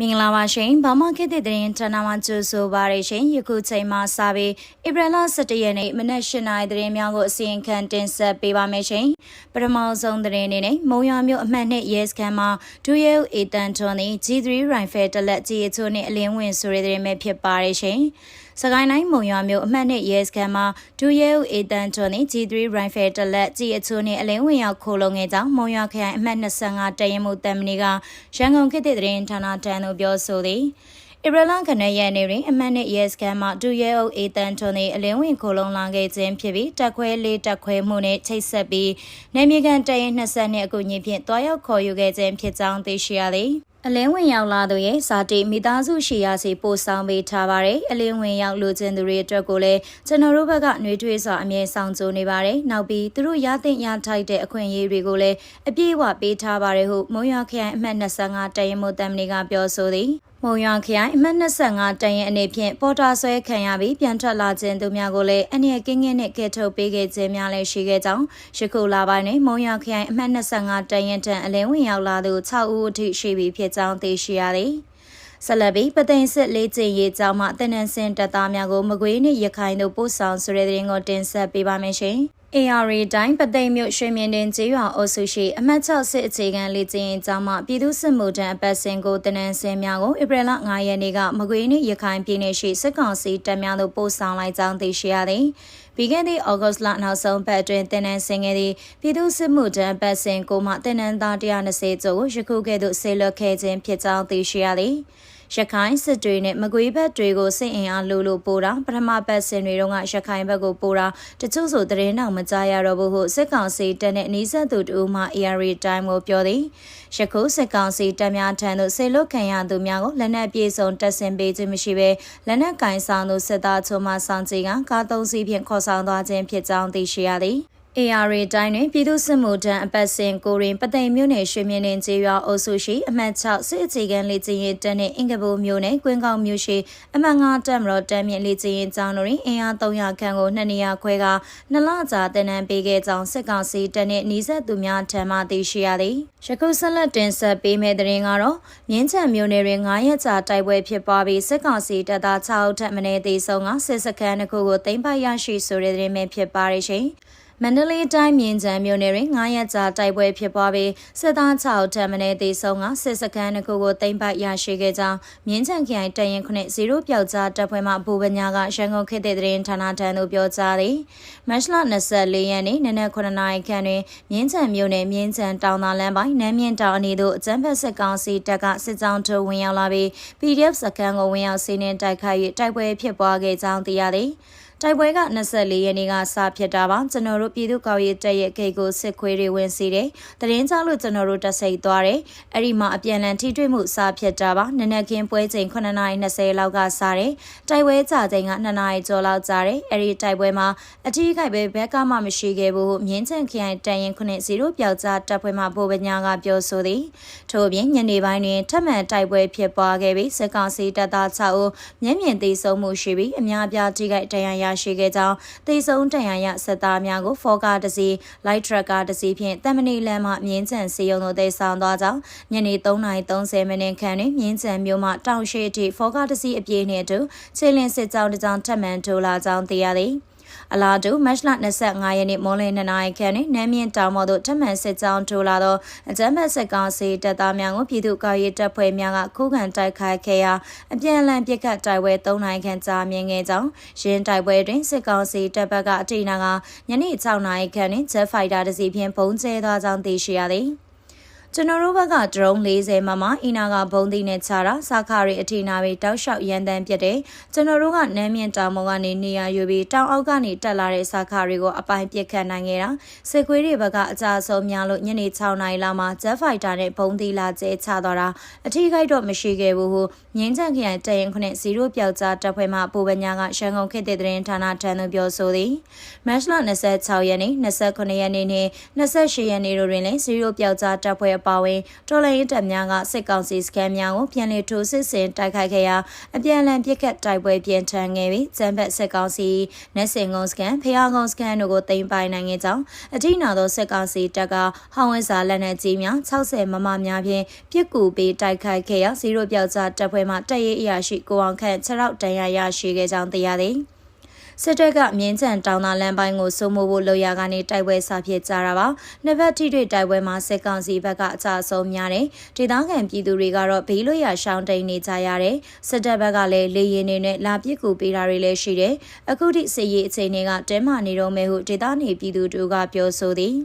မင်္ဂလာပါရှင်။ဘာမခေတ်တဲ့တဲ့ဌာနမှာကြိုဆိုပါရရှင်။ယခုချိန်မှာစပြီးဧပြီလ17ရက်နေ့မနက်၈နာရီသတင်းများကိုအစီရင်ခံတင်ဆက်ပေးပါမယ်ရှင်။ပထမဆုံးသတင်းအနေနဲ့မုံရမြို့အမှတ်နှစ်ရဲစခန်းမှာဒူရဲအေတန်ထွန်သည် G3 Rifle တလက်ကြီးအချို့နဲ့အလင်းဝင်ဆိုတဲ့သတင်းပဲဖြစ်ပါရရှင်။ စကိုင်းတိုင်းမုံရွာမြို့အမှတ်နှစ်ရဲစခန်းမှာဒူရဲဦးအေတန်ထွန်နှင့် G3 Rifle တလက်ကြီးအချို့နှင့်အလင်းဝင်ရောက်ခိုးလုံငယ်ကြောင်းမုံရွာခရိုင်အမှတ်25တရင်မှုတမ်မနီကရန်ကုန်ခေတ်သစ်သတင်းဌာနတန်သို့ပြောဆိုသည်ဧပြီလခဏရက်နေ့တွင်အမှတ်နှစ်ရဲစခန်းမှဒူရဲအုပ်အေတန်ထွန်၏အလင်းဝင်ခိုလုံလာခဲ့ခြင်းဖြစ်ပြီးတက်ခွဲလေးတက်ခွဲမှုနှင့်ချိတ်ဆက်ပြီးနေမြေကန်တရင်20နှစ်အကူအညီဖြင့်တွားရောက်ခေါ်ယူခဲ့ခြင်းဖြစ်ကြောင်းသိရှိရသည်အလင်းဝင်ရောက်လာသူရဲ့ဇာတိမိသားစုရှိရာစီပို့ဆောင်ပေးထားပါတယ်အလင်းဝင်ရောက်လူချင်းသူတွေအတွက်ကိုလည်းကျွန်တော်တို့ဘက်ကနှွေးထွေးစွာအမြဲဆောင်ကြိုးနေပါတယ်နောက်ပြီးသူတို့ရသင့်ရထိုက်တဲ့အခွင့်အရေးတွေကိုလည်းအပြည့်အဝပေးထားပါတယ်ဟုမုံရွာခရိုင်အမှတ်25တရင်မိုတမ်မနီကပြောဆိုသည် မုံရွာခရိုင်အမှတ်25တရင်အနေဖြင့်ပေါ်တာဆွဲခံရပြီးပြန်ထွက်လာခြင်းသူများကိုလည်းအနည်းကင်းကင်းနဲ့ကဲထုတ်ပေးခဲ့ခြင်းများလည်းရှိခဲ့ကြောင်းယခုလပိုင်းတွင်မုံရွာခရိုင်အမှတ်25တရင်တန်အလင်းဝင်ရောက်လာသူ6ဦးအထိရှိပြီဖြစ်ကြောင်းသိရှိရသည်ဆက်လက်ပြီးပသိမ်စစ်လေးကျင်ရေးကြောင်းမှတနန်စင်တပ်သားများကိုမကွေးနှင့်ရခိုင်တို့ပို့ဆောင်ဆိုတဲ့သတင်းကိုတင်ဆက်ပေးပါမယ်ရှင်။ AR တိုင်းပသိမ်မြို့ရွှေမြင့်တင်ကျေးရွာအုပ်စုရှိအမှတ်6စစ်အခြေခံလေ့ကျင့်ရေးကျောင်းမှပြည်သူ့စစ်မှုထမ်းအပတ်စဉ်ကိုတနန်စင်များကိုဧပြီလ9ရက်နေ့ကမကွေးနှင့်ရခိုင်ပြည်နယ်ရှိစစ်ကောင်စီတပ်များသို့ပို့ဆောင်လိုက်ကြောင်းသိရှိရသည်။ပြီးခဲ့သည့်ဩဂတ်လနောက်ဆုံးပတ်အတွင်းတနန်စင်ခဲ့သည့်ပြည်သူ့စစ်မှုထမ်းအပတ်စဉ်ကိုမှတနန်သား120ကျော်ကိုယခုကဲ့သို့ဆေးလွတ်ခဲ့ခြင်းဖြစ်ကြောင်းသိရှိရသည်။ ရခိုင်စစ်တွေနဲ့မကွေးဘက်တွေကိုစိတ်အင်အားလိုလိုပို့တာပထမပတ်စင်တွေတုန်းကရခိုင်ဘက်ကိုပို့တာတချို့ဆိုတရင်တော့မကြားရတော့ဘူးဟုစစ်ကောင်စီတပ်နဲ့နှီးဆက်သူတို့မှ AR time ကိုပြောသည်ယခုစစ်ကောင်စီတပ်များထံသို့ဆေလွတ်ခံရသူများကိုလက်နက်ပြေဆုံးတပ်ဆင်ပေးခြင်းမရှိဘဲလက်နက်ကင်ဆောင်သူစစ်သားချိုမှဆောင်ကြည်ကကားသုံးစီးဖြင့်ခေါ်ဆောင်သွားခြင်းဖြစ်ကြောင်းသိရှိရသည် AR တိုင်းတွင်ပြည်သူ့စစ်မှုထမ်းအပတ်စဉ်ကိုရင်ပသိမ်မြို့နယ်ရွှေမြင့်တင်ကျေးရွာအုပ်စုရှိအမှတ်6စစ်အခြေခံလေ့ကျင့်ရေးတပ်နှင့်အင်္ဂဘိုးမြို့နယ်ကွင်းကောက်မြို့ရှိအမှတ်9တပ်မတော်တပ်မြင့်လေ့ကျင့်ရေးကျောင်းတို့တွင်အင်အား300ခန့်ကိုနှစ်နေရာခွဲကနှစ်လကြာတင်နန်းပေးခဲ့ကြောင်းစစ်ကောင်စီတပ်နှင့်နှီးဆက်သူများထံမှသိရှိရသည်ယခုဆက်လက်တင်ဆက်ပေးမယ့်တဲ့ရင်ကတော့မြင်းချံမြို့နယ်တွင်9ရက်ကြာတိုက်ပွဲဖြစ်ပွားပြီးစစ်ကောင်စီတပ်သား6ဦးထပ်မံတေဆုံးကစစ်စခန်းတစ်ခုကိုတင်ပိုက်ရရှိဆိုတဲ့တဲ့ရင်ပဲဖြစ်ပါရရှင် မန္တလေးတိုင်းမြင်းချံမြို့နယ်တွင်9ရက်ကြာတိုက်ပွဲဖြစ်ပွားပြီးစစ်သား6ထပ်မံတေဆုံးကစစ်စခန်းတစ်ခုကိုသိမ်းပိုက်ရရှိခဲ့ကြောင်းမြင်းချံခရိုင်တရင်ခုနှစ်0ပျောက်ကြားတပ်ဖွဲ့မှဘူပညာကရန်ကုန်ခေတ်တဲ့သတင်းဌာနထံသို့ပြောကြားသည်မတ်လ24ရက်နေ့နနက်9နာရီခန့်တွင်မြင်းချံမြို့နယ်မြင်းချံတောင်သာလမ်းပိုင်းနမ်းမြင့်တောင်အနီးသို့အကြမ်းဖက်စစ်ကောင်စီတပ်ကစစ်ကြောင်းထိုးဝင်ရောက်လာပြီး PDF စခန်းကိုဝင်ရောက်စီးနှင်းတိုက်ခိုက်၍တိုက်ပွဲဖြစ်ပွားခဲ့ကြောင်းသိရသည် တိုက်ပွဲက24ရက်နေ့ကစဖြစ်တာပါကျွန်တော်တို့ပြည်သူ့ကောက်ရေးတပ်ရဲ့ဂိတ်ကိုစစ်ခွေးတွေဝင်စီတယ်တရင်ကြောက်လို့ကျွန်တော်တို့တဆိတ်သွားတယ်အဲ့ဒီမှာအပြန်လန်ထိတွေ့မှုစဖြစ်တာပါနနက်ခင်းပွဲချိန်9:20လောက်ကစတယ်တိုက်ပွဲကြာချိန်က2နာရီကျော်လောက်ကြာတယ်အဲ့ဒီတိုက်ပွဲမှာအထီးခိုက်ပဲဘက်ကမှမရှိခဲ့ဘူးမြင်းချန်ခရိုင်တန်ရင်9-0ပျောက်ကြားတပ်ဖွဲ့မှဗိုလ်ပညာကပြောဆိုသည်ထို့ပြင်ညနေပိုင်းတွင်ထပ်မံတိုက်ပွဲဖြစ်ပွားခဲ့ပြီးစစ်ကောင်စီတပ်သား6ဦးမျက်မြင်သိဆုံးမှုရှိပြီးအများအပြားထိခိုက်ဒဏ်ရာရရှိခဲ့ကြောင်းသေဆုံးတန်ရာရစစ်သားများကိုဖော်ကားတစ်စီးလိုက်ထရက်ကားတစ်စီးဖြင့်တမဏီလမ်းမှမြင်းချံစီယုံတို့သိဆောင်သွားကြောင်းညနေ3:30မိနစ်ခန့်တွင်မြင်းချံမြို့မှတောင်ရှိအထိဖော်ကားတစ်စီးအပြေးနှင့်အတူခြေလင်းစစ်ကြောင်းတစ်ကြောင်းထပ်မံထိုးလာကြောင်းသိရသည် အလားတူမတ်လ25ရက်နေ့မော်လင်း2နာရီခန့်တွင်နမ်းမြင့်တောင်ပေါ်သို့ထပ်မံစစ်ကြောင်းထိုးလာသောအကြမ်းဖက်စစ်ကောင်စီတပ်သားများကိုပြည်သူ့ကာရေးတပ်ဖွဲ့များကခုခံတိုက်ခိုက်ခဲ့ရာအပြန်အလှန်ပစ်ခတ်တိုက်ပွဲ3နိုင်ခန့်ကြာမြင့်ခဲ့ကြောင်းရင်းတိုက်ပွဲတွင်စစ်ကောင်စီတပ်ဘက်ကအထိနာကညနေ6နာရီခန့်တွင် Jet Fighter တစ်စီးဖြင့်ပုံကျဲသွားကြောင်းသိရှိရသည်။ ကျွန်တော်တို့ဘက်က drone 40မမအီနာကဘုံသီးနဲ့ချတာစာခရီအထီနာပြီးတောက်လျှောက်ရန်တမ်းပြတဲ့ကျွန်တော်တို့ကနမ်းမြင့်တောင်ပေါ်ကနေနေရာယူပြီးတောင်အောက်ကနေတက်လာတဲ့စာခရီကိုအပိုင်းပြစ်ခတ်နိုင်ခဲ့တာစစ်ခွေးတွေဘက်ကအကြဆုံးများလို့ညနေ6နာရီလောက်မှာ Jet Fighter နဲ့ဘုံသီးလာကျဲချသွားတာအထီးခိုက်တော့မရှိခဲ့ဘူးဟုငင်းချန်ခရိုင်တရင်ခုနှစ်0ပျောက်ကြားတပ်ဖွဲ့မှပူပညာကရှန်ကုန်ခေတ်တဲ့သတင်းဌာနထံသို့ပြောဆိုသည်မတ်လ26ရက်နေ့29ရက်နေ့နဲ့28ရက်နေ့တို့တွင်လည်း0ပျောက်ကြားတပ်ဖွဲ့အပါဝင်တော်လှန်ရေးတပ်များကစစ်ကောင်စီစခန်းများကိုပြန်လည်ထိုးစစ်ဆင်တိုက်ခိုက်ခဲ့ရာအပြန်အလှန်ပစ်ခတ်တိုက်ပွဲပြင်းထန်ခဲ့ပြီးစံဘက်စစ်ကောင်စီနက်စင်ကုန်းစခန်းဖျားကုန်းစခန်းတို့ကိုသိမ်းပိုင်နိုင်ခဲ့ကြောင်းအထိနာသောစစ်ကောင်စီတပ်ကဟောင်းဝဲစာလက်နက်ကြီးများ60မမများဖြင့်ပြစ်ကူပေးတိုက်ခိုက်ခဲ့ရာစီရိုပြောက်ကြားတပ်ဖွဲ့မှတပ်ရေးအရာရှိကိုအောင်ခန့်6ရောက်တန်ရာရရှိခဲ့ကြောင်းသိရသည် စစ်တပ်ကမြင်းချံတောင်သာလမ်းပိုင်းကိုစိုးမိုးဖို့လိုရာကနေတိုက်ပွဲစာဖြစ်ကြတာပါနှစ်ဘက်ထိတွေ့တိုက်ပွဲမှာစစ်ကောင်စီဘက်ကအကြအဆုံးများတယ်ဒေသခံပြည်သူတွေကတော့ဘေးလွတ်ရာရှောင်းတိန်နေကြရတယ်စစ်တပ်ဘက်ကလည်းလေရင်တွေနဲ့လာပစ်ကူပေးတာတွေလည်းရှိတယ်အခုထိစစ်ရေးအခြေအနေကတဲမာနေတော့မယ်ဟုဒေသနေပြည်သူတို့ကပြောဆိုသည်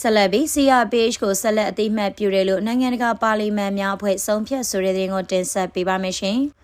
ဆက်လက်ပြီး CRPH ကိုဆက်လက်အသိမှတ်ပြုတယ်လို့နိုင်ငံတကာပါလီမန်များအဖွဲ့ဆုံးဖြတ်ဆိုတဲ့တဲ့ကိုတင်ဆက်ပေးပါမယ်ရှင်။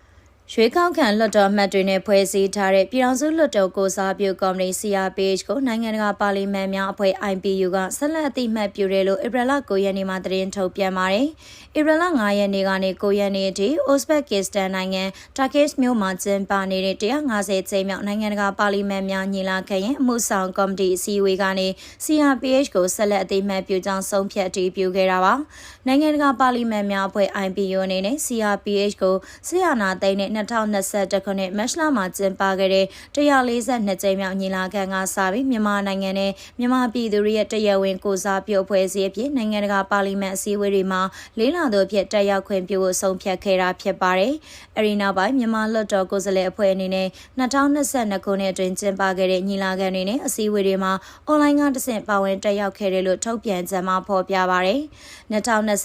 ရွေးကောက်ခံလွှတ်တော်မှတ်တွေနဲ့ဖွဲ့စည်းထားတဲ့ပြည်ထောင်စုလွှတ်တော်ကိုစားပြုကော်မတီ CRPH ကိုနိုင်ငံတကာပါလီမန်များအဖွဲ့ IPU ကဆက်လက်အသိမှတ်ပြုတယ်လို့ဧပြီလ9ရက်နေ့မှာသတင်းထုတ်ပြန်ပါတယ်။ဧပြီလ9ရက်နေ့ကနေ9ရက်နေ့အထိဥဇဘက်ကစ္စတန်နိုင်ငံတာကစ်မြို့မှာကျင်းပနေတဲ့150ကျိမြောက်နိုင်ငံတကာပါလီမန်များညီလာခံရဲ့အမှုဆောင်ကော်မတီအစည်းအဝေးကနေ CRPH ကိုဆက်လက်အသိမှတ်ပြုကြောင်းဆုံးဖြတ်တည်ပြုခဲ့တာပါ။ နိုင်ငံတကာပါလီမန်များအဖွဲ့ IPU အနေနဲ့ CRPH ကိုဆရာနာသိန်းနဲ့2021ခုနှစ်မတ်လမှာကျင်းပခဲ့တဲ့142ကြိမ်မြောက်ညီလာခံကစပြီးမြန်မာနိုင်ငံနဲ့မြန်မာပြည်သူတွေရဲ့တရားဝင်ကိုစားပြုအဖွဲ့အစည်းအဖြစ်နိုင်ငံတကာပါလီမန်အစည်းအဝေးတွေမှာလေးလာသူအဖြစ်တက်ရောက်ခွင့်ပြုဖို့ဆုံးဖြတ်ခဲ့တာဖြစ်ပါတယ်။အဲဒီနောက်ပိုင်းမြန်မာလွှတ်တော်ကိုယ်စားလှယ်အဖွဲ့အနေနဲ့2022ခုနှစ်အတွင်းကျင်းပခဲ့တဲ့ညီလာခံတွေနဲ့အစည်းအဝေးတွေမှာအွန်လိုင်းကတဆင့်ပါဝင်တက်ရောက်ခဲ့တယ်လို့ထုတ်ပြန်ချက်မှာဖော်ပြပါတယ်။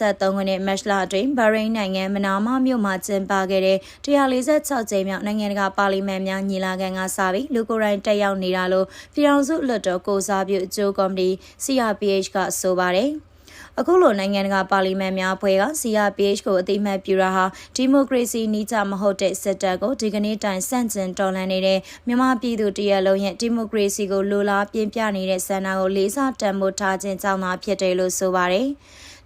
2023ခုနှစ်မတ်လအတွင်းဘရိန်းနိုင်ငံမနာမမြို့မှာကျင်းပခဲ့တဲ့146ကြိမ်မြောက်နိုင်ငံတကာပါလီမန်များညီလာခံကစပြီးလူကိုယ်တိုင်တက်ရောက်နေတာလို့ပြည်ထောင်စုလွှတ်တော်ကိုစားပြုအကျိုးကော်မတီ CRPH ကဆိုပါတယ်။အခုလိုနိုင်ငံတကာပါလီမန်များအဖွဲ့က CRPH ကိုအသိမှတ်ပြုတာဟာဒီမိုကရေစီနီးကျမဟုတ်တဲ့စစ်တပ်ကိုဒီကနေ့တိုင်ဆန့်ကျင်တော်လှန်နေတဲ့မြန်မာပြည်သူတရက်လုံးရဲ့ဒီမိုကရေစီကိုလိုလားပြင်းပြနေတဲ့ဆန္ဒကိုလေးစားတန်ဖိုးထားခြင်းကြောင့်သာဖြစ်တယ်လို့ဆိုပါတယ်။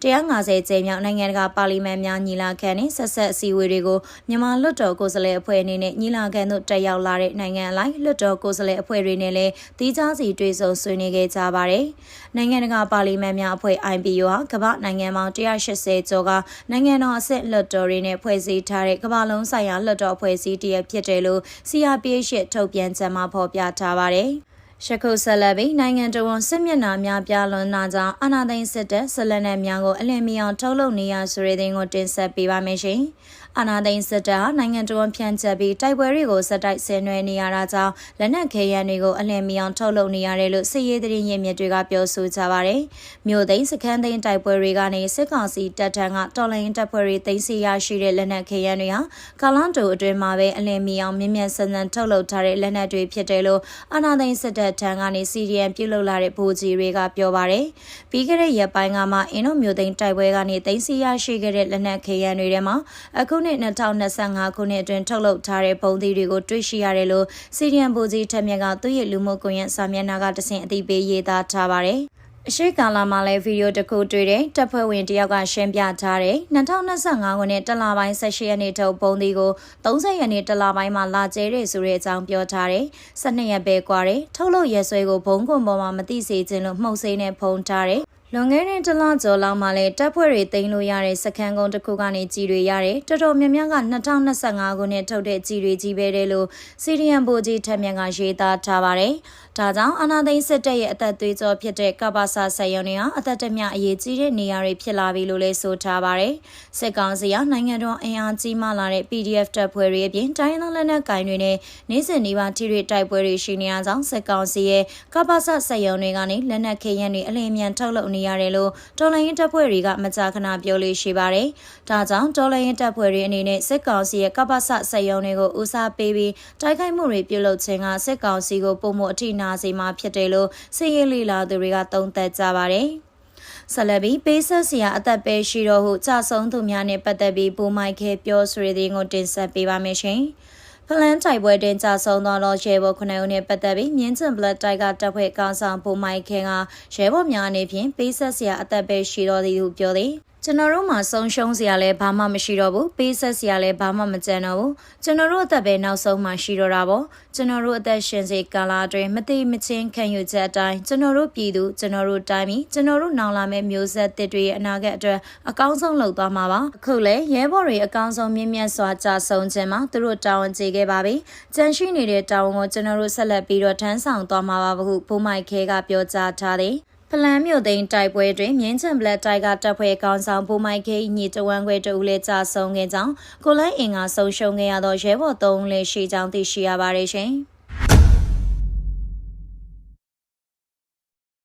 150ကျင်းမြောက်နိုင်ငံတကာပါလီမန်များညီလာခံနှင့်ဆက်ဆက်အစည်းအဝေးတွေကိုမြန်မာလွှတ်တော်ကိုယ်စားလှယ်အဖွဲ့အနေနဲ့ညီလာခံသို့တက်ရောက်လာတဲ့နိုင်ငံအလိုက်လွှတ်တော်ကိုယ်စားလှယ်အဖွဲ့တွေနဲ့လည်းတီးခြားစီတွေ့ဆုံဆွေးနွေးခဲ့ကြပါတယ်။နိုင်ငံတကာပါလီမန်များအဖွဲ့ IPU ဟာကမ္ဘာနိုင်ငံပေါင်း180ကျော်ကနိုင်ငံတော်အဆင့်လွှတ်တော်တွေနဲ့ဖွဲ့စည်းထားတဲ့ကမ္ဘာလုံးဆိုင်ရာလွှတ်တော်အဖွဲ့အစည်းတရဖြစ်တယ်လို့ CRPH ရဲ့ထုတ်ပြန်ချက်မှာဖော်ပြထားပါတယ်။ ရှခုဆက်လက်ပြီးနိုင်ငံတော်ဝန်စစ်မျက်နှာများပြလွန်နာကြောင့်အာဏာသိမ်းစစ်တပ်ဆက်လက်နဲ့များကိုအလင်းမြောင်ထုတ်လုပ်နေရဆိုတဲ့တဲ့ကိုတင်ဆက်ပေးပါမယ်ရှင်။ အာနာသိန်းစစ်တပ်ဟာနိုင်ငံတော်ဖြန့်ချက်ပြီးတိုက်ပွဲတွေကိုစက်တိုက်ဆင်နွှဲနေရတာကြောင့်လက်နက်ခဲယမ်းတွေကိုအလင်းမီအောင်ထုတ်လုပ်နေရတယ်လို့စစ်ရေးသတင်းရင်းမြစ်တွေကပြောဆိုကြပါတယ်။မြို့သိန်းစခန်းသိန်းတိုက်ပွဲတွေကနေစစ်ကောင်စီတပ်ထံကတော်လိုင်းတပ်ဖွဲ့တွေသိမ်းဆီးရရှိတဲ့လက်နက်ခဲယမ်းတွေဟာကာလန်တိုအတွင်းမှာပဲအလင်းမီအောင်မြင့်မြတ်ဆန်းဆန်းထုတ်လုပ်ထားတဲ့လက်နက်တွေဖြစ်တယ်လို့အာနာသိန်းစစ်တပ်ထံကနေစီရီယံပြုလုပ်လာတဲ့ဗိုလ်ကြီးတွေကပြောပါတယ်။ပြီးခဲ့တဲ့ရက်ပိုင်းကမှအင်းတို့မြို့သိန်းတိုက်ပွဲကနေသိမ်းဆီးရရှိခဲ့တဲ့လက်နက်ခဲယမ်းတွေထဲမှာအခုနှစ်2025ခုနှစ်အတွင်းထုတ်လုပ်ထားတဲ့ပုံသီးတွေကိုတွေ့ရှိရတယ်လို့စီရီယံဘူကြီးထက်မြက်ကသူ့ရဲ့လူမှုကွန်ရက်စာမျက်နှာကတဆင့်အသိပေးရေးသားထားပါတယ်အရှိကာလာမှာလည်းဗီဒီယိုတစ်ခုတွေ့တဲ့တပ်ဖွဲ့ဝင်တယောက်ကရှင်းပြထားတယ်2025ခုနှစ်တလပိုင်း18ရက်နေ့ထုတ်ပုံဒီကို30ရက်နေ့တလပိုင်းမှာလာကျဲတယ်ဆိုတဲ့အကြောင်းပြောထားတယ်12ရက်ပဲကွာတယ်ထုတ်လို့ရဲဆွဲကိုဘုံကွန်ပေါ်မှာမသိစေခြင်းလို့မှုတ်စိမ်းနဲ့ဖုံထားတယ် လွန်ခဲ့တဲ့တလကျော်လောက်မှလည်းတပ်ဖွဲ့တွေတင်လို့ရတဲ့စခန်းကုန်းတစ်ခုကနေကြီးတွေရတယ်တော်တော်များများက2025ခုနှစ်ထုတ်တဲ့ကြီးတွေကြီးပဲတယ်လို့စီရီယံဘိုကြီးထက်မြက်ကရေးသားထားပါတယ်ဒါကြောင့်အာနာသိန်းစစ်တပ်ရဲ့အသက်သွေးကြောဖြစ်တဲ့ကပ္ပစာဆက်ရုံတွေဟာအသက်တမျှအရေးကြီးတဲ့နေရာတွေဖြစ်လာပြီလို့လည်းဆိုထားပါတယ်စစ်ကောင်စီကနိုင်ငံတော်အင်အားကြီးမှလာတဲ့ PDF တပ်ဖွဲ့တွေအပြင်တိုင်းသောလက်နက်ကင်တွေနဲ့နေစဉ်နေပါထိတွေတိုက်ပွဲတွေရှိနေရကြောင်းစစ်ကောင်စီရဲ့ကပ္ပစဆက်ရုံတွေကနေလက်နက်ခဲယမ်းတွေအလင်းမြန်ထုတ်လုပ်နေရတယ်လို့တော်လိုင်းရင်တပ်ဖွဲ့တွေကမကြာခဏပြောလို့ရှိပါတယ်။ဒါကြောင့်တော်လိုင်းရင်တပ်ဖွဲ့တွေအနေနဲ့စစ်ကောင်စီရဲ့ကပ္ပစဆက်ရုံတွေကိုဦးစားပေးပြီးတိုက်ခိုက်မှုတွေပြုလုပ်ခြင်းကစစ်ကောင်စီကိုပုံမှုအထိနာစေမှာဖြစ်တယ်လို့စစ်ရေးလေလာသူတွေကသုံးသပ်ကြပါတယ်။ဆလဘီပေးဆက်စရာအသက်ပဲရှိတော့ဟုကြဆုံးသူများနဲ့ပတ်သက်ပြီးဘူမိုက်ခဲပြောဆိုရတဲ့ကိုတင်ဆက်ပေးပါမယ်ရှင်။ ဖလန်တိုက်ပွဲတွင်ကြာဆုံးသောလောရဲဘော်ခုနှစ်ဦးနှင့်ပတ်သက်ပြီးမြင်းကျင်ဘလက်တိုက်ကတပ်ဖွဲ့ကောင်းဆောင်ဘူမိုက်ခင်ကရဲဘော်များအနေဖြင့်ပေးဆက်စရာအသက်ပဲရှိတော်သည်ဟုပြောသည် ကျွန်တော်တို့မှာဆုံးရှုံးစရာလည်းဘာမှမရှိတော့ဘူးပေးဆက်စရာလည်းဘာမှမကြံတော့ဘူးကျွန်တော်တို့အသက်ပဲနောက်ဆုံးမှရှိတော့တာပေါ့ကျွန်တော်တို့အသက်ရှင်စေကာလအတွင်းမတိမချင်းခံယူချက်အတိုင်းကျွန်တော်တို့ပြည်သူကျွန်တော်တို့တိုင်းပြည်ကျွန်တော်တို့နောင်လာမယ့်မျိုးဆက်တစ်တွေရဲ့အနာဂတ်အတွက်အကောင်းဆုံးလုပ်သွားမှာပါအခုလည်းရဲဘော်တွေအကောင်းဆုံးမြင့်မြတ်စွာကြာဆုံးခြင်းမှာသူတို့တာဝန်ကျေခဲ့ပါပြီကြန့်ရှိနေတဲ့တာဝန်ကိုကျွန်တော်တို့ဆက်လက်ပြီးတော့ထမ်းဆောင်သွားမှာပါဟုဘိုးမိုက်ခဲကပြောကြားထားသည် ဖလန်မြို့သိန်းတိုက်ပွဲတွင်မြင်းချံဘလက်တိုက်ကတပ်ဖွဲ့ကောင်းဆောင်ဘိုမိုက်ခေးညီတဝမ်းခွဲတူလည်းကြာဆုံးခဲ့ကြောင်းကိုလိုင်းအင်ကဆုံးရှုံးခဲ့ရသောရဲဘော်၃ဦးလည်းရှိကြောင်းသိရှိရပါတယ်ရှင်။